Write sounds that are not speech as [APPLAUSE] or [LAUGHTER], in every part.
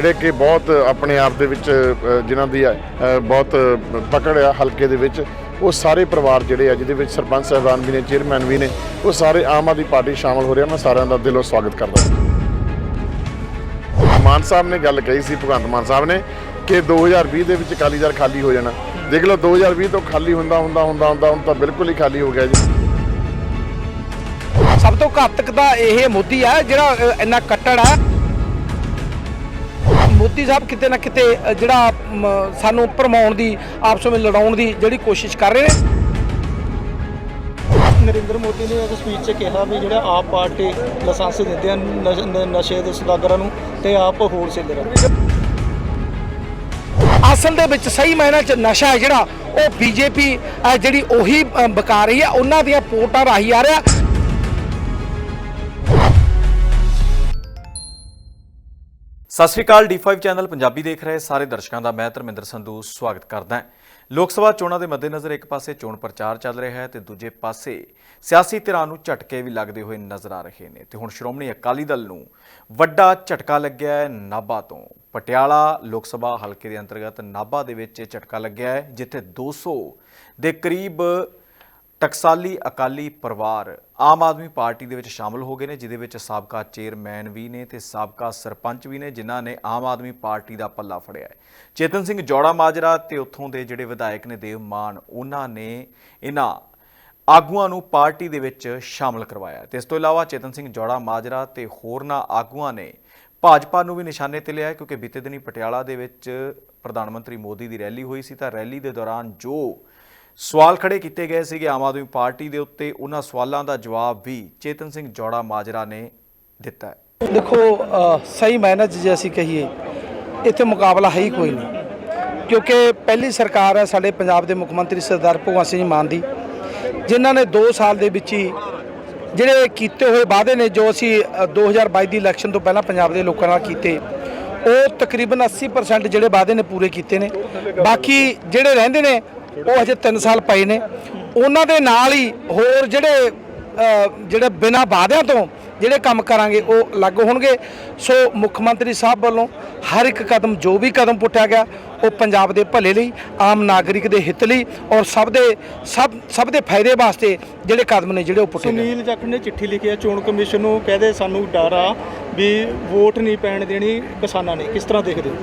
ਜਿਹੜੇ ਕਿ ਬਹੁਤ ਆਪਣੇ ਆਪ ਦੇ ਵਿੱਚ ਜਿਨ੍ਹਾਂ ਦੀ ਬਹੁਤ ਪਕੜ ਆ ਹਲਕੇ ਦੇ ਵਿੱਚ, ਉਹ ਸਾਰੇ ਪਰਿਵਾਰ ਜਿਹੜੇ ਆ, ਜਿਹਦੇ ਵਿੱਚ ਸਰਪੰਚ ਸਾਹਿਬਾਨ ਵੀ ਨੇ, ਚੇਅਰਮੈਨ ਵੀ ਨੇ, ਉਹ ਸਾਰੇ ਆਮ ਆਦਮੀ ਪਾਰਟੀ ਸ਼ਾਮਲ ਹੋ ਰਹੇ ਮੈਂ ਸਾਰਿਆਂ ਦਾ ਦਿਲੋਂ ਸਵਾਗਤ ਕਰਦਾ ਮਾਨ ਸਾਹਿਬ ਨੇ ਗੱਲ ਕਹੀ ਸੀ, ਭਗਵੰਤ ਮਾਨ ਸਾਹਿਬ ਨੇ, ਕਿ 2020 ਦੇ ਵਿੱਚ ਅਕਾਲੀ ਦਲ ਖਾਲੀ ਹੋ ਜਾਣਾ। ਦੇਖ ਲਓ 2020 ਤੋਂ ਖਾਲੀ ਹੁੰਦਾ ਹੁੰਦਾ ਹੁੰਦਾ ਹੁੰਦਾ, ਹੁਣ ਤਾਂ ਬਿਲਕੁਲ ਹੀ ਖਾਲੀ ਹੋ ਗਿਆ ਜੀ। ਸਭ ਤੋਂ ਘਾਤਕ ਦਾ ਇਹ ਮੋਦੀ ਆ, ਜਿਹੜਾ ਇੰਨਾ ਕੱਟੜ ਆ। ਮੋਦੀ ਸਾਹਿਬ ਕਿਤੇ ਨਾ ਕਿਤੇ ਜਿਹੜਾ ਸਾਨੂੰ ਭਰਮਾਉਣ ਦੀ ਆਪਸ ਵਿੱਚ ਲੜਾਉਣ ਦੀ ਜਿਹੜੀ ਕੋਸ਼ਿਸ਼ ਕਰ ਰਹੇ ਨੇ। ਨਰਿੰਦਰ ਮੋਦੀ ਨੇ ਇੱਕ ਸਪੀਚ 'ਚ ਕਿਹਾ ਵੀ ਜਿਹੜਾ ਆਪ ਪਾਰਟੀ ਲਾਇਸੈਂਸ ਦਿੰਦੇ ਆ ਨਸ਼- ਦੇ ਸੌਦਾਗਰਾਂ ਨੂੰ ਤੇ ਆਪ ਹੋਲਸੇਲਰ ਆ ਅਸਲ ਦੇ ਵਿੱਚ ਸਹੀ ਮਾਇਨਾ ਚ ਨਸ਼ਾ ਹੈ ਜਿਹੜਾ ਉਹ ਬੀਜੇਪੀ ਜਿਹੜੀ ਉਹੀ ਬਕਾ ਰਹੀ ਹੈ ਉਹਨਾਂ ਦੀਆਂ ਪੋਟਾਂ ਰਾਹੀਂ ਆ ਰਿਹਾ। ਸਤਿ ਸ਼੍ਰੀ ਅਕਾਲ D5 ਚੈਨਲ ਪੰਜਾਬੀ ਦੇਖ ਰਹੇ ਸਾਰੇ ਦਰਸ਼ਕਾਂ ਦਾ। ਮੈਂ ਧਰਮਿੰਦਰ ਸੰਧੂ, ਸਵਾਗਤ ਕਰਦਾ ਹਾਂ। ਲੋਕ ਸਭਾ ਚੋਣਾਂ ਦੇ ਮੱਦੇਨਜ਼ਰ ਇੱਕ ਪਾਸੇ ਚੋਣ ਪ੍ਰਚਾਰ ਚੱਲ ਰਿਹਾ ਹੈ ਤੇ ਦੂਜੇ ਪਾਸੇ ਸਿਆਸੀ ਧਿਰਾਂ ਨੂੰ ਝਟਕੇ ਵੀ ਲੱਗਦੇ ਹੋਏ ਨਜ਼ਰ ਆ ਰਹੇ ਨੇ। ਤੇ ਹੁਣ ਸ਼੍ਰੋਮਣੀ ਅਕਾਲੀ ਦਲ ਨੂੰ ਵੱਡਾ ਝਟਕਾ ਲੱਗਿਆ ਹੈ ਨਾਭਾ ਤੋਂ। ਪਟਿਆਲਾ ਲੋਕ ਸਭਾ ਹਲਕੇ ਦੇ ਅੰਤਰਗਤ ਨਾਭਾ ਦੇ ਵਿੱਚ ਇਹ ਝਟਕਾ ਲੱਗਿਆ ਹੈ, ਜਿੱਥੇ 200 ਦੇ ਕਰੀਬ ਟਕਸਾਲੀ ਅਕਾਲੀ ਪਰਿਵਾਰ ਆਮ ਆਦਮੀ ਪਾਰਟੀ ਦੇ ਵਿੱਚ ਸ਼ਾਮਲ ਹੋ ਗਏ ਨੇ ਜਿਦੇ ਵਿੱਚ ਸਾਬਕਾ ਚੇਅਰਮੈਨ ਵੀ ਨੇ ਤੇ ਸਾਬਕਾ ਸਰਪੰਚ ਵੀ ਨੇ, ਜਿਨ੍ਹਾਂ ਨੇ ਆਮ ਆਦਮੀ ਪਾਰਟੀ ਦਾ ਪੱਲਾ ਫੜਿਆ ਹੈ। ਚੇਤਨ ਸਿੰਘ ਜੋੜਾ ਮਾਜਰਾ ਤੇ ਉੱਥੋਂ ਦੇ ਜਿਹੜੇ ਵਿਧਾਇਕ ਨੇ ਦੇਵ ਮਾਨ, ਉਹਨਾਂ ਨੇ ਇਹਨਾਂ ਆਗੂਆਂ ਨੂੰ ਪਾਰਟੀ ਦੇ ਵਿੱਚ ਸ਼ਾਮਲ ਕਰਵਾਇਆ ਤੇ ਇਸ ਤੋਂ ਇਲਾਵਾ ਚੇਤਨ ਸਿੰਘ ਜੋੜਾ ਮਾਜਰਾ ਤੇ ਹੋਰਨਾਂ ਆਗੂਆਂ ਨੇ ਭਾਜਪਾ ਨੂੰ ਵੀ ਨਿਸ਼ਾਨੇ ਤੇ ਲਿਆ ਕਿਉਂਕਿ ਬੀਤੇ ਦਿਨੀ ਪਟਿਆਲਾ ਦੇ ਵਿੱਚ ਪ੍ਰਧਾਨ ਮੰਤਰੀ ਮੋਦੀ ਦੀ ਰੈਲੀ ਹੋਈ ਸੀ, ਤਾਂ ਰੈਲੀ ਦੇ ਦੌਰਾਨ ਜੋ ਸਵਾਲ ਖੜੇ ਕੀਤੇ ਗਏ ਸੀਗੇ ਆਮ ਆਦਮੀ ਪਾਰਟੀ ਦੇ ਉੱਤੇ। ਉਹਨਾਂ ਸਵਾਲਾਂ ਦਾ ਜਵਾਬ ਵੀ ਚੇਤਨ ਸਿੰਘ ਜੋੜਾ ਮਾਜਰਾ ਨੇ ਦਿੱਤਾ ਹੈ। ਦੇਖੋ ਸਹੀ ਮਾਇਨਾ 'ਚ ਜੇ ਅਸੀਂ ਕਹੀਏ ਇੱਥੇ ਮੁਕਾਬਲਾ ਹੈ ਹੀ ਕੋਈ ਨਹੀਂ। ਕਿਉਂਕਿ ਪਹਿਲੀ ਸਰਕਾਰ ਹੈ ਸਾਡੇ ਪੰਜਾਬ ਦੇ ਮੁੱਖ ਮੰਤਰੀ ਸਰਦਾਰ ਭਗਵੰਤ ਸਿੰਘ ਮਾਨ ਦੀ ਜਿਨ੍ਹਾਂ ਨੇ 2 ਸਾਲ ਦੇ ਵਿੱਚ ਹੀ ਜਿਹੜੇ ਕੀਤੇ ਹੋਏ ਵਾਅਦੇ ਨੇ ਜੋ ਅਸੀਂ ਅ, 2022 ਦੀ ਇਲੈਕਸ਼ਨ ਤੋਂ ਪਹਿਲਾਂ ਪੰਜਾਬ ਦੇ ਲੋਕਾਂ ਨਾਲ ਕੀਤੇ ਉਹ ਤਕਰੀਬਨ 80% ਜਿਹੜੇ ਵਾਅਦੇ ਨੇ ਪੂਰੇ ਕੀਤੇ ਨੇ। ਬਾਕੀ ਜਿਹੜੇ ਰਹਿੰਦੇ ਨੇ ਉਹ ਅਜੇ 3 ਸਾਲ ਪਏ ਨੇ। ਉਹਨਾਂ ਦੇ ਨਾਲ ਹੀ ਹੋਰ ਜਿਹੜੇ ਜਿਹੜੇ ਬਿਨਾਂ ਵਾਅਦਿਆਂ ਤੋਂ ਜਿਹੜੇ ਕੰਮ ਕਰਾਂਗੇ, ਉਹ ਅਲੱਗ ਹੋਣਗੇ। ਸੋ ਮੁੱਖ ਮੰਤਰੀ ਸਾਹਿਬ ਵੱਲੋਂ ਹਰ ਇੱਕ ਕਦਮ, ਜੋ ਵੀ ਕਦਮ ਪੁੱਟਿਆ ਗਿਆ ਉਹ ਪੰਜਾਬ ਦੇ ਭਲੇ ਲਈ ਆਮ ਨਾਗਰਿਕ ਦੇ ਹਿੱਤ ਲਈ ਔਰ ਸਭ ਦੇ ਸਭ ਸਭ ਦੇ ਫਾਇਦੇ ਵਾਸਤੇ ਜਿਹੜੇ ਕਦਮ ਨੇ ਜਿਹੜੇ ਉਹ ਪੁੱਟੇ ਗਏ। ਸੁਨੀਲ ਜੱਟ ਨੇ ਚਿੱਠੀ ਲਿਖੀ ਹੈ ਚੋਣ ਕਮਿਸ਼ਨ ਨੂੰ ਕਹਦੇ ਸਾਨੂੰ ਡਰ ਆ ਵੀ ਵੋਟ ਨਹੀਂ ਪੈਣ ਦੇਣੀ ਕਿਸਾਨਾਂ ਨੇ ਕਿਸ ਤਰ੍ਹਾਂ ਦੇਖਦੇ ਹੋ?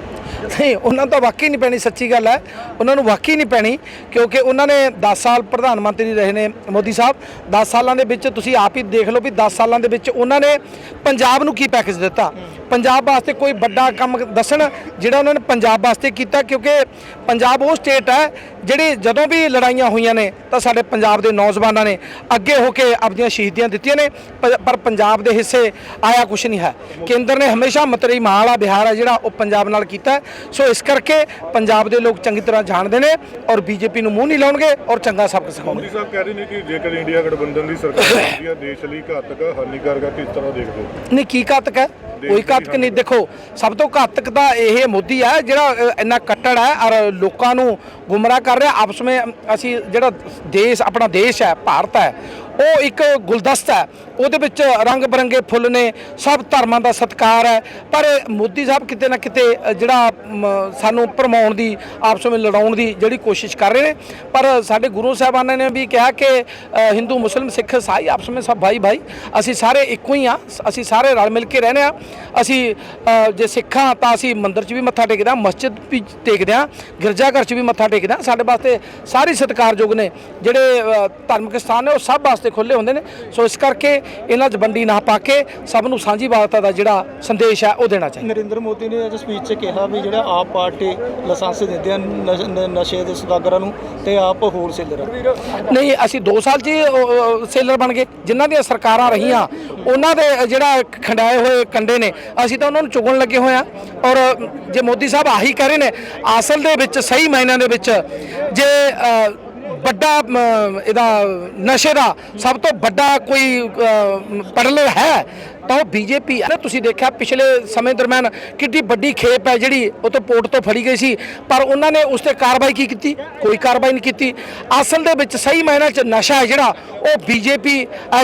ਨਹੀਂ ਉਹਨਾਂ ਤਾਂ ਵਾਕਈ ਨਹੀਂ ਪੈਣੀ ਸੱਚੀ ਗੱਲ ਹੈ। ਉਹਨਾਂ ਨੂੰ ਵਾਕਈ ਨਹੀਂ ਪੈਣੀ ਕਿਉਂਕਿ ਉਹਨਾਂ ਨੇ 10 ਸਾਲ ਪ੍ਰਧਾਨ ਮੰਤਰੀ ਰਹੇ ਨੇ ਮੋਦੀ ਸਾਹਿਬ। 10 ਸਾਲਾਂ ਦੇ ਵਿੱਚ ਤੁਸੀਂ ਆਪ ਹੀ ਦੇਖ ਲਓ ਵੀ 10 ਸਾਲਾਂ ਦੇ ਵਿੱਚ ਉਹਨਾਂ ਨੇ ਪੰਜਾਬ ਨੂੰ ਕੀ ਪੈਕੇਜ ਦਿੱਤਾ? ਪੰਜਾਬ ਵਾਸਤੇ ਕੋਈ ਵੱਡਾ ਕੰਮ ਦੱਸਣ ਜਿਹੜਾ ਉਹਨਾਂ ਨੇ ਪੰਜਾਬ ਵਾਸਤੇ ਕੀਤਾ, ਕਿਉਂਕਿ ਪੰਜਾਬ ਉਹ ਸਟੇਟ ਹੈ ਜਿਹੜੀ ਜਦੋਂ ਵੀ ਲੜਾਈਆਂ ਹੋਈਆਂ ਨੇ ਤਾਂ ਸਾਡੇ ਪੰਜਾਬ ਦੇ ਨੌਜਵਾਨਾਂ ਨੇ ਅੱਗੇ ਹੋ ਕੇ ਆਪਣੀਆਂ ਸ਼ਹੀਦੀਆਂ ਦਿੱਤੀਆਂ ਨੇ ਪਰ ਪੰਜਾਬ ਦੇ ਹਿੱਸੇ ਆਇਆ ਕੁਝ ਨਹੀਂ ਹੈ। ਕੇਂਦਰ ਨੇ ਹਮੇਸ਼ਾ ਮਤਰੀ ਮਾਲਾ ਬਿਹਾਰ ਹੈ ਜਿਹੜਾ ਉਹ ਪੰਜਾਬ ਨਾਲ ਕੀਤਾ। ਸੋ ਇਸ ਕਰਕੇ ਪੰਜਾਬ ਦੇ ਲੋਕ ਚੰਗੀ ਤਰ੍ਹਾਂ ਜਾਣਦੇ ਨੇ ਔਰ ਬੀਜੇਪੀ ਨੂੰ ਮੂੰਹ ਨਹੀਂ ਲਾਉਣਗੇ ਔਰ ਚੰਗਾ ਸਬਕ ਸਿਖਾਉਣਗੇ। ਮੋਦੀ ਸਾਹਿਬ ਕਹਿ ਰਹੇ ਨੇ ਕਿ ਜੇਕਰ ਇੰਡੀਆ ਗਠਬੰਧਨ ਦੀ ਸਰਕਾਰ [COUGHS] ਹੁੰਦੀ ਹੈ ਦੇਸ਼ ਲਈ ਘਾਤਕ ਹਾਨੀਕਾਰਕ ਹੈ ਕਿਸ ਤਰ੍ਹਾਂ ਦੇਖਦੇ ਹੋ? ਨਹੀਂ ਕੀ ਘਾਤਕ ਹੈ? ਕੋਈ ਘਾਤਕ ਨਹੀਂ। ਦੇਖੋ ਸਭ ਤੋਂ ਘਾਤਕ ਤਾਂ ਇਹ ਮੋਦੀ ਹੈ ਜਿਹੜਾ ਇੰਨਾ ਕੱਟੜ ਹੈ ਔਰ ਲੋਕਾਂ ਨੂੰ ਗੁੰਮਰਾਹ ਕਰ ਰਿਹਾ। ਆਪਸ ਵਿੱਚ ਅਸੀਂ ਜਿਹੜਾ ਦੇਸ਼ ਆਪਣਾ ਦੇਸ਼ ਹੈ ਭਾਰਤ ਹੈ ਉਹ ਇੱਕ ਗੁਲਦਸਤਾ ਹੈ। ਉਹਦੇ ਵਿੱਚ ਰੰਗ ਬਰੰਗੇ ਫੁੱਲ ਨੇ, ਸਭ ਧਰਮਾਂ ਦਾ ਸਤਿਕਾਰ ਹੈ। ਪਰ ਮੋਦੀ ਸਾਹਿਬ ਕਿਤੇ ਨਾ ਕਿਤੇ ਜਿਹੜਾ ਸਾਨੂੰ ਭਰਮਾਉਣ ਦੀ, ਆਪਸ ਵਿੱਚ ਲੜਾਉਣ ਦੀ ਜਿਹੜੀ ਕੋਸ਼ਿਸ਼ ਕਰ ਰਹੇ ਨੇ। ਪਰ ਸਾਡੇ ਗੁਰੂ ਸਾਹਿਬਾਨਾਂ ਨੇ ਵੀ ਕਿਹਾ ਕਿ ਹਿੰਦੂ, ਮੁਸਲਿਮ, ਸਿੱਖ ਈਸਾਈ ਆਪਸ ਵਿੱਚ ਸਭ ਭਾਈ ਭਾਈ। ਅਸੀਂ ਸਾਰੇ ਇੱਕੋ ਹੀ ਆ ਅਸੀਂ ਸਾਰੇ ਰਲ ਮਿਲ ਕੇ ਰਹਿੰਦੇ ਆ ਅਸੀਂ ਜੇ ਸਿੱਖਾਂ ਤਾਂ ਅਸੀਂ ਮੰਦਿਰ 'ਚ ਵੀ ਮੱਥਾ ਟੇਕਦੇ ਆ ਮਸਜਿਦ ਵੀ ਟੇਕਦੇ ਆ ਗਿਰਜਾ ਘਰ 'ਚ ਵੀ ਮੱਥਾ ਟੇਕਦੇ ਆ ਸਾਡੇ ਵਾਸਤੇ ਸਾਰੇ ਸਤਿਕਾਰਯੋਗ ਨੇ। ਜਿਹੜੇ ਧਾਰਮਿਕ ਸਥਾਨ ਨੇ ਉਹ ਸਭ ਵਾਸਤੇ ਖੁੱਲੇ ਹੁੰਦੇ ਨੇ। ਸੋ ਇਸ ਕਰਕੇ ਇਹਨਾਂ 'ਚ ਵੰਡੀ ਨਾ ਪਾ ਕੇ ਸਭ ਨੂੰ ਸਾਂਝੀ ਵਾਲਤਾ ਦਾ ਜਿਹੜਾ ਸੰਦੇਸ਼ ਹੈ ਉਹ ਦੇਣਾ ਚਾਹੀਦਾ। ਨਰਿੰਦਰ ਮੋਦੀ ਨੇ ਅੱਜ ਸਪੀਚ 'ਚ ਕਿਹਾ ਵੀ ਜਿਹੜਾ ਆਪ ਪਾਰਟੀ ਲਾਇਸੈਂਸ ਦਿੰਦੇ ਆ ਨਸ਼- ਦੇ ਸੌਦਾਗਰਾਂ ਨੂੰ ਤੇ ਆਪ ਹੋਲਸੇਲਰ ਆ ਨਹੀਂ ਅਸੀਂ 2 ਸਾਲ 'ਚ ਸੇਲਰ ਬਣ ਗਏ। ਜਿਨ੍ਹਾਂ ਦੀਆਂ ਸਰਕਾਰਾਂ ਰਹੀਆਂ ਉਹਨਾਂ ਦੇ ਜਿਹੜਾ ਖੰਡਾਏ ਹੋਏ ਕੰਡੇ ਨੇ ਅਸੀਂ ਤਾਂ ਉਹਨਾਂ ਨੂੰ ਚੁਗਣ ਲੱਗੇ ਹੋਏ ਆ। ਔਰ ਜੇ ਮੋਦੀ ਸਾਹਿਬ ਆਹੀ ਕਹਿ ਰਹੇ ਨੇ ਅਸਲ ਦੇ ਵਿੱਚ ਸਹੀ ਮਾਇਨਿਆਂ ਦੇ ਵਿੱਚ ਜੇ ਵੱਡਾ ਇਹਦਾ ਨਸ਼ੇ ਦਾ ਸਭ ਤੋਂ ਵੱਡਾ ਕੋਈ ਪੜਲਰ ਹੈ। ਤਾਂ ਉਹ ਬੀਜੇਪੀ ਹੈ ਤੁਸੀਂ ਦੇਖਿਆ ਪਿਛਲੇ ਸਮੇਂ ਦਰਮਿਆਨ ਕਿੰਨੀ ਵੱਡੀ ਖੇਪ ਹੈ ਜਿਹੜੀ ਉਹ ਤੋਂ ਪੋਰਟ ਤੋਂ ਫੜੀ ਗਈ ਸੀ, ਪਰ ਉਹਨਾਂ ਨੇ ਉਸ ਤੇ ਕਾਰਵਾਈ ਕੀ ਕੀਤੀ? ਕੋਈ ਕਾਰਵਾਈ ਨਹੀਂ ਕੀਤੀ। ਅਸਲ ਦੇ ਵਿੱਚ ਸਹੀ ਮਾਇਨਾ ਚ ਨਸ਼ਾ ਹੈ ਜਿਹੜਾ, ਉਹ ਬੀਜੇਪੀ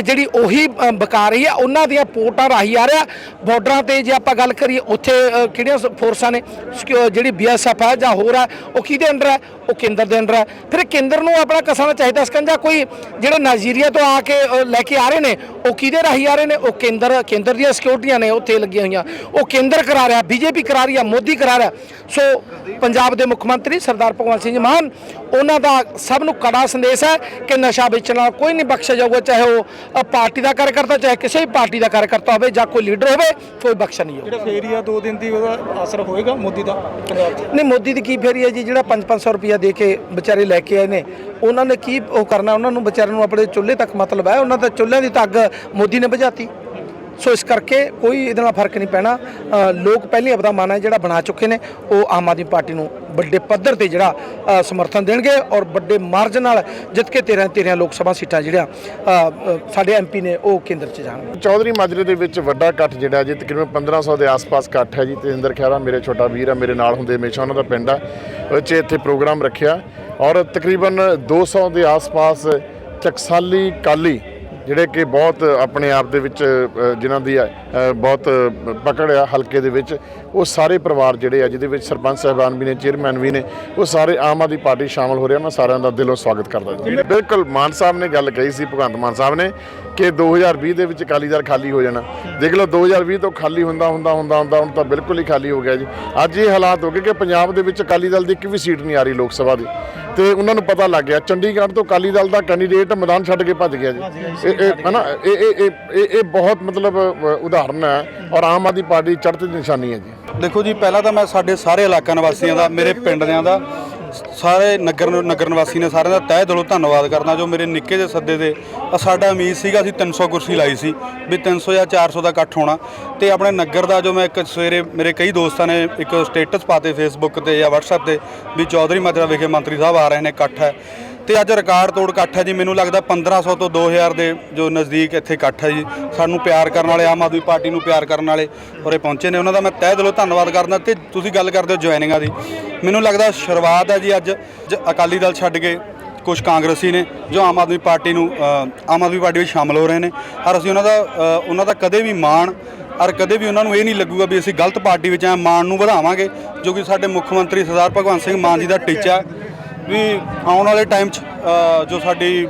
ਜਿਹੜੀ ਉਹੀ ਬਕਾ ਰਹੀ ਹੈ, ਉਹਨਾਂ ਦੀਆਂ ਪੋਰਟਾਂ ਰਾਹੀਂ ਆ ਰਿਹਾ। ਬਾਰਡਰਾਂ ਤੇ ਜੇ ਆਪਾਂ ਗੱਲ ਕਰੀਏ, ਉੱਥੇ ਕਿਹੜੀਆਂ ਫੋਰਸਾਂ ਨੇ ਸਿਕਿਉ- ਜਿਹੜੀ ਬੀਐਸਐਫ ਹੈ ਜਾਂ ਹੋਰ ਹੈ, ਉਹ ਕਿਹਦੇ ਅੰਡਰ ਹੈ? ਉਹ ਕੇਂਦਰ ਦੇ ਅੰਡਰ ਹੈ। ਫਿਰ ਕੇਂਦਰ ਨੂੰ ਆਪਣਾ ਕਸਾਣਾ ਚਾਹੀਦਾ, ਸਕੰਜਾ ਕੋਈ ਜਿਹੜੇ ਨਾਈਜੀਰੀਆ ਤੋਂ ਆ ਕੇ ਲੈ ਕੇ ਆ ਰਹੇ ਨੇ, ਉਹ ਕਿਹਦੇ ਰਾਹੀਂ ਆ ਰਹੇ ਨੇ? ਉਹ ਕੇਂਦਰ ਕੇਂਦਰ ਦੀਆਂ ਸਿਕਿਉਰਟੀਆਂ ਨੇ ਉੱਥੇ ਲੱਗੀਆਂ ਹੋਈਆਂ। ਉਹ ਕੇਂਦਰ ਕਰਾ ਰਿਹਾ ਬੀਜੇਪੀ ਕਰਾ ਰਹੀ ਹੈ ਮੋਦੀ ਕਰਾ ਰਿਹਾ। ਸੋ ਪੰਜਾਬ ਦੇ ਮੁੱਖ ਮੰਤਰੀ ਸਰਦਾਰ ਭਗਵੰਤ ਸਿੰਘ ਮਾਨ ਉਹਨਾਂ ਦਾ ਸਭ ਨੂੰ ਕੜਾ ਸੰਦੇਸ਼ ਹੈ ਕਿ ਨਸ਼ਾ ਵੇਚਣ ਵਾਲਾ ਕੋਈ ਨਹੀਂ ਬਖਸ਼ਿਆ ਜਾਊਗਾ ਚਾਹੇ ਉਹ ਪਾਰਟੀ ਦਾ ਕਾਰਜਕਰਤਾ ਚਾਹੇ ਕਿਸੇ ਵੀ ਪਾਰਟੀ ਦਾ ਕਾਰਜਕਰਤਾ ਹੋਵੇ ਜਾਂ ਕੋਈ ਲੀਡਰ ਹੋਵੇ ਕੋਈ ਬਖਸ਼ਿਆ ਨਹੀਂ ਹੋਊਗਾ ਜਿਹੜਾ ਫੇਰੀਆ ਦੋ ਦਿਨ ਦੀ ਉਹਦਾ ਅਸਰ ਹੋਏਗਾ ਮੋਦੀ ਦਾ? ਪੰਜਾਬ 'ਚ ਨਹੀਂ ਮੋਦੀ ਦੀ ਕੀ ਫੇਰੀ ਹੈ ਜੀ? ਜਿਹੜਾ 5-500 ਰੁਪਇਆ ਦੇ ਕੇ ਵਿਚਾਰੇ ਲੈ ਕੇ ਆਏ ਨੇ ਉਹਨਾਂ ਨੇ ਕੀ ਉਹ ਕਰਨਾ? ਉਹਨਾਂ ਨੂੰ ਵਿਚਾਰਿਆਂ ਨੂੰ ਆਪਣੇ ਚੁੱਲ੍ਹੇ ਤੱਕ ਮਤਲਬ ਹੈ ਉਹਨਾਂ ਦਾ ਚੁੱਲ੍ਹਿਆਂ ਦੀ ਤਾਂ ਅੱਗ ਮੋਦੀ ਨੇ ਬੁਝਾਤੀ ਸੋ ਇਸ ਕਰਕੇ ਕੋਈ ਇਹਦੇ ਨਾਲ ਫ਼ਰਕ ਨਹੀਂ ਪੈਣਾ। ਲੋਕ ਪਹਿਲੀ ਆਪਦਾ ਮਨ ਜਿਹੜਾ ਬਣਾ ਚੁੱਕੇ ਨੇ ਉਹ ਆਮ ਆਦਮੀ ਪਾਰਟੀ ਨੂੰ ਵੱਡੇ ਪੱਧਰ ਤੇ ਜਿਹੜਾ ਸਮਰਥਨ ਦੇਣਗੇ ਔਰ ਵੱਡੇ ਮਾਰਜਨ ਨਾਲ ਜਿੱਤ ਕੇ 13 13 ਲੋਕ ਸਭਾ ਸੀਟਾਂ ਜਿਹੜੀਆਂ ਅ, ਅ, ਸਾਡੇ ਐਮਪੀ ਨੇ ਉਹ ਕੇਂਦਰ 'ਚ ਜਾਣਗੇ ਚੌਧਰੀ ਮਾਜਰੇ ਦੇ ਵਿੱਚ ਵੱਡਾ ਇਕੱਠ ਜਿਹੜਾ ਜੀ ਤਕਰੀਬਨ 1500 ਦੇ ਆਸ-ਪਾਸ ਇਕੱਠ ਹੈ ਜੀ ਤੇਂਦਰ ਖਹਿਰਾ ਮੇਰੇ ਛੋਟਾ ਵੀਰ ਆ ਮੇਰੇ ਨਾਲ ਹੁੰਦੇ ਹਮੇਸ਼ਾ ਉਹਨਾਂ ਦਾ ਪਿੰਡ ਆ ਉਹ 'ਚ ਇੱਥੇ ਪ੍ਰੋਗਰਾਮ ਰੱਖਿਆ। ਔਰ ਤਕਰੀਬਨ 200 ਦੇ ਆਸ-ਪਾਸ ਟਕਸਾਲੀ ਕਾਲੀ ਜਿਹੜੇ ਕਿ ਬਹੁਤ ਆਪਣੇ ਆਪ ਦੇ ਵਿੱਚ ਜਿਨ੍ਹਾਂ ਦੀ ਬਹੁਤ ਪਕੜ ਆ ਹਲਕੇ ਦੇ ਵਿੱਚ ਉਹ ਸਾਰੇ ਪਰਿਵਾਰ ਜਿਹੜੇ ਆ ਜਿਹਦੇ ਵਿੱਚ ਸਰਪੰਚ ਸਾਹਿਬਾਨ ਵੀ ਨੇ ਚੇਅਰਮੈਨ ਵੀ ਨੇ ਉਹ ਸਾਰੇ ਆਮ ਆਦਮੀ ਪਾਰਟੀ ਸ਼ਾਮਲ ਹੋ ਰਹੇ ਉਹਨਾਂ ਸਾਰਿਆਂ ਦਾ ਦਿਲੋਂ ਸਵਾਗਤ ਕਰਦਾ ਜੀ। ਬਿਲਕੁਲ ਮਾਨ ਸਾਹਿਬ ਨੇ ਗੱਲ ਕਹੀ ਸੀ ਭਗਵੰਤ ਮਾਨ ਸਾਹਿਬ ਨੇ ਕਿ 2020 ਦੇ ਵਿੱਚ ਅਕਾਲੀ ਦਲ ਖਾਲੀ ਹੋ ਜਾਣਾ। ਦੇਖ ਲਓ 2020 ਤੋਂ ਖਾਲੀ ਹੁੰਦਾ ਹੁੰਦਾ ਹੁੰਦਾ ਹੁੰਦਾ ਹੁਣ ਤਾਂ ਬਿਲਕੁਲ ਹੀ ਖਾਲੀ ਹੋ ਗਿਆ ਜੀ। ਅੱਜ ਇਹ ਹਾਲਾਤ ਹੋ ਗਏ ਕਿ ਪੰਜਾਬ ਦੇ ਵਿੱਚ ਅਕਾਲੀ ਦਲ ਦੀ ਇੱਕ ਵੀ ਸੀਟ ਨਹੀਂ ਆ ਰਹੀ ਲੋਕ ਸਭਾ ਦੀ। ਤੇ ਉਹਨਾਂ ਨੂੰ ਪਤਾ ਲੱਗ ਗਿਆ। ਚੰਡੀਗੜ੍ਹ ਤੋਂ ਅਕਾਲੀ ਦਲ ਦਾ ਕੈਂਡੀਡੇਟ ਮੈਦਾਨ ਛੱਡ ਕੇ ਭੱਜ ਗਿਆ ਜੀ। ਇਹ ਇਹ ਹਨਾ ਇਹ ਇਹ ਇਹ- ਇਹ ਬਹੁਤ ਮਤਲਬ ਉਦਾਹਰਨ ਹੈ ਔਰ ਆਮ ਆਦਮੀ ਪਾਰਟੀ ਚੜ੍ਹਦੀ ਨਿਸ਼ਾਨੀ ਹੈ ਜੀ। ਦੇਖੋ ਜੀ ਪਹਿਲਾਂ ਤਾਂ ਮੈਂ ਸਾਡੇ ਸਾਰੇ ਇਲਾਕਾ ਨਿਵਾਸੀਆਂ ਦਾ ਮੇਰੇ ਪਿੰਡ ਦਿਆਂ ਦਾ ਸਾਰੇ ਨਗਰ ਨਗਰ ਨਿਵਾਸੀ ਨੇ ਸਾਰਿਆਂ ਦਾ ਤਹਿ ਦਿਲੋਂ ਧੰਨਵਾਦ ਕਰਦਾ ਜੋ ਮੇਰੇ ਨਿੱਕੇ ਜਿਹੇ ਸੱਦੇ 'ਤੇ ਆਹ ਸਾਡਾ ਉਮੀਦ ਸੀਗਾ ਅਸੀਂ 300 ਕੁਰਸੀ ਲਾਈ ਸੀ, ਵੀ 300 ਜਾਂ 400 ਦਾ ਇਕੱਠ ਹੋਣਾ। ਤੇ ਆਪਣੇ ਨਗਰ ਦਾ ਜੋ ਮੈਂ ਇੱਕ ਸਵੇਰੇ ਮੇਰੇ ਕਈ ਦੋਸਤਾਂ ਨੇ ਇੱਕ ਸਟੇਟਸ ਪਾਤੇ ਫੇਸਬੁੱਕ ਤੇ ਜਾਂ WhatsApp ਤੇ, ਵੀ ਚੌਧਰੀ ਮਾਜਰਾ ਵਿਖੇ ਮੰਤਰੀ ਸਾਹਿਬ ਆ ਰਹੇ ਨੇ, ਇਕੱਠ ਹੈ। ਤੇ ਅੱਜ ਰਿਕਾਰਡ ਤੋੜ ਇਕੱਠ ਹੈ ਜੀ। ਮੈਨੂੰ ਲੱਗਦਾ 1500 ਤੋਂ 2000 ਦੇ ਜੋ ਨਜ਼ਦੀਕ ਇੱਥੇ ਇਕੱਠ ਹੈ ਜੀ। ਸਾਨੂੰ ਪਿਆਰ ਕਰਨ ਵਾਲੇ, ਆਮ ਆਦਮੀ ਪਾਰਟੀ ਨੂੰ ਪਿਆਰ ਕਰਨ ਵਾਲੇ ਉਰੇ ਪਹੁੰਚੇ ਨੇ। ਉਹਨਾਂ ਦਾ ਮੈਂ ਤਹਿ ਦਿਲੋਂ ਧੰਨਵਾਦ ਕਰਦਾ ਤੇ ਤੁਸੀਂ ਗੱਲ ਕਰਦੇ ਹੋ ਜੁਆਇਨਿੰਗਾਂ ਦੀ। ਮੈਨੂੰ ਲੱਗਦਾ ਸ਼ੁਰੂਆਤ ਹੈ ਜੀ ਅੱਜ। ਜ- ਅਕਾਲੀ ਦਲ ਛੱਡ ਕੇ ਕੁਝ ਕਾਂਗਰਸੀ ਨੇ, ਜੋ ਆਮ ਆਦਮੀ ਪਾਰਟੀ ਨੂੰ ਆਮ ਆਦਮੀ ਪਾਰਟੀ ਵਿੱਚ ਸ਼ਾਮਲ ਹੋ ਰਹੇ ਨੇ। ਔਰ ਅਸੀਂ ਉਹਨਾਂ ਦਾ ਉਹਨਾਂ ਦਾ ਕਦੇ ਵੀ ਮਾਣ ਔਰ ਕਦੇ ਵੀ ਉਹਨਾਂ ਨੂੰ ਇਹ ਨਹੀਂ ਲੱਗੂਗਾ ਵੀ ਅਸੀਂ ਗਲਤ ਪਾਰਟੀ ਵਿੱਚ ਆ ਮਾਣ ਨੂੰ ਵਧਾਵਾਂਗੇ, ਜੋ ਕਿ ਸਾਡੇ ਮੁੱਖ ਮੰਤਰੀ ਸਰਦਾਰ ਭਗਵੰਤ ਸਿੰਘ ਮਾਨ ਜੀ ਦਾ ਟੀਚਾ ਵੀ ਆਉਣ ਵਾਲੇ ਟਾਈਮ 'ਚ ਜੋ ਸਾਡੀ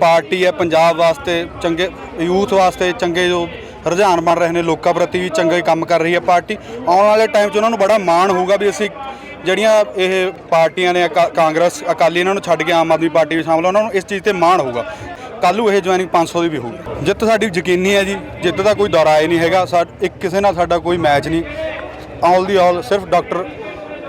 ਪਾਰਟੀ ਹੈ ਪੰਜਾਬ ਵਾਸਤੇ ਚੰਗੇ, ਯੂਥ ਵਾਸਤੇ ਚੰਗੇ ਜੋ ਰੁਝਾਨ ਬਣ ਰਹੇ ਨੇ, ਲੋਕਾਂ ਪ੍ਰਤੀ ਵੀ ਚੰਗੇ ਕੰਮ ਕਰ ਰਹੀ ਹੈ ਪਾਰਟੀ, ਆਉਣ ਵਾਲੇ ਟਾਈਮ 'ਚ ਉਹਨਾਂ ਨੂੰ ਬੜਾ ਮਾਣ ਹੋਊਗਾ ਵੀ ਅਸੀਂ ਜਿਹੜੀਆਂ ਇਹ ਪਾਰਟੀਆਂ ਨੇ, ਅਕਾ- ਕਾਂਗਰਸ, ਅਕਾਲੀ ਇਹਨਾਂ ਨੂੰ ਛੱਡ ਕੇ ਆਮ ਆਦਮੀ ਪਾਰਟੀ ਵਿੱਚ ਸ਼ਾਮਲ ਉਹਨਾਂ ਨੂੰ ਇਸ ਚੀਜ਼ ਤੇ ਮਾਣ ਹੋਊਗਾ। ਕੱਲ੍ਹ ਨੂੰ ਇਹ ਜੁਆਇਨਿੰਗ 500 ਦੀ ਵੀ ਹੋਊਗੀ। ਜਿੱਤ ਸਾਡੀ ਯਕੀਨੀ ਹੈ ਜੀ, ਜਿੱਤ ਦਾ ਕੋਈ ਦੌਰਾ ਹੀ ਨਹੀਂ ਹੈਗਾ, ਸਾ, ਇੱਕ ਕਿਸੇ ਨਾਲ ਸਾਡਾ ਕੋਈ ਮੈਚ ਨਹੀਂ। ਆਲ ਦੀ ਆਲ ਸਿਰਫ ਡਾਕਟਰ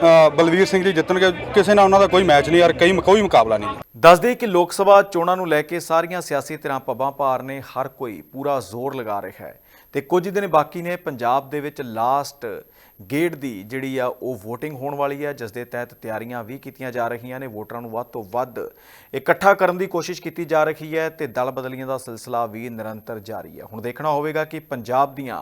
ਬਲਵੀਰ ਸਿੰਘ ਜੀ ਜਿੱਤਣਗੇ, ਕਿਸੇ ਨਾਲ ਉਹਨਾਂ ਦਾ ਕੋਈ ਮੈਚ ਨਹੀਂ, ਯਾਰ ਕਈ ਕੋਈ ਮੁਕਾਬਲਾ ਨਹੀਂ। ਦੱਸਦੇ ਕਿ ਲੋਕ ਸਭਾ ਚੋਣਾਂ ਨੂੰ ਲੈ ਕੇ ਸਾਰੀਆਂ ਸਿਆਸੀ ਧਿਰਾਂ ਪੱਬਾਂ ਭਾਰ ਨੇ ਹਰ ਕੋਈ ਪੂਰਾ ਜ਼ੋਰ ਲਗਾ ਰਿਹਾ ਹੈ। ਤੇ ਕੁਝ ਦਿਨ ਬਾਕੀ ਨੇ ਪੰਜਾਬ ਦੇ ਵਿੱਚ ਲਾਸਟ ਗੇਟ ਦੀ ਜਿਹੜੀ ਆ, ਉਹ VOTING ਹੋਣ ਵਾਲੀ ਹੈ, ਜਿਸ ਦੇ ਤਹਿਤ ਤਿਆਰੀਆਂ ਵੀ ਕੀਤੀਆਂ ਜਾ ਰਹੀਆਂ ਨੇ। ਵੋਟਰਾਂ ਨੂੰ ਵੱਧ ਤੋਂ ਵੱਧ ਇਕੱਠਾ ਕਰਨ ਦੀ ਕੋਸ਼ਿਸ਼ ਕੀਤੀ ਜਾ ਰਹੀ ਹੈ ਤੇ ਦਲ ਬਦਲੀਆਂ ਦਾ ਸਿਲਸਿਲਾ ਵੀ ਨਿਰੰਤਰ ਜਾਰੀ ਹੈ। ਹੁਣ ਦੇਖਣਾ ਹੋਵੇਗਾ ਕਿ ਪੰਜਾਬ ਦੀਆਂ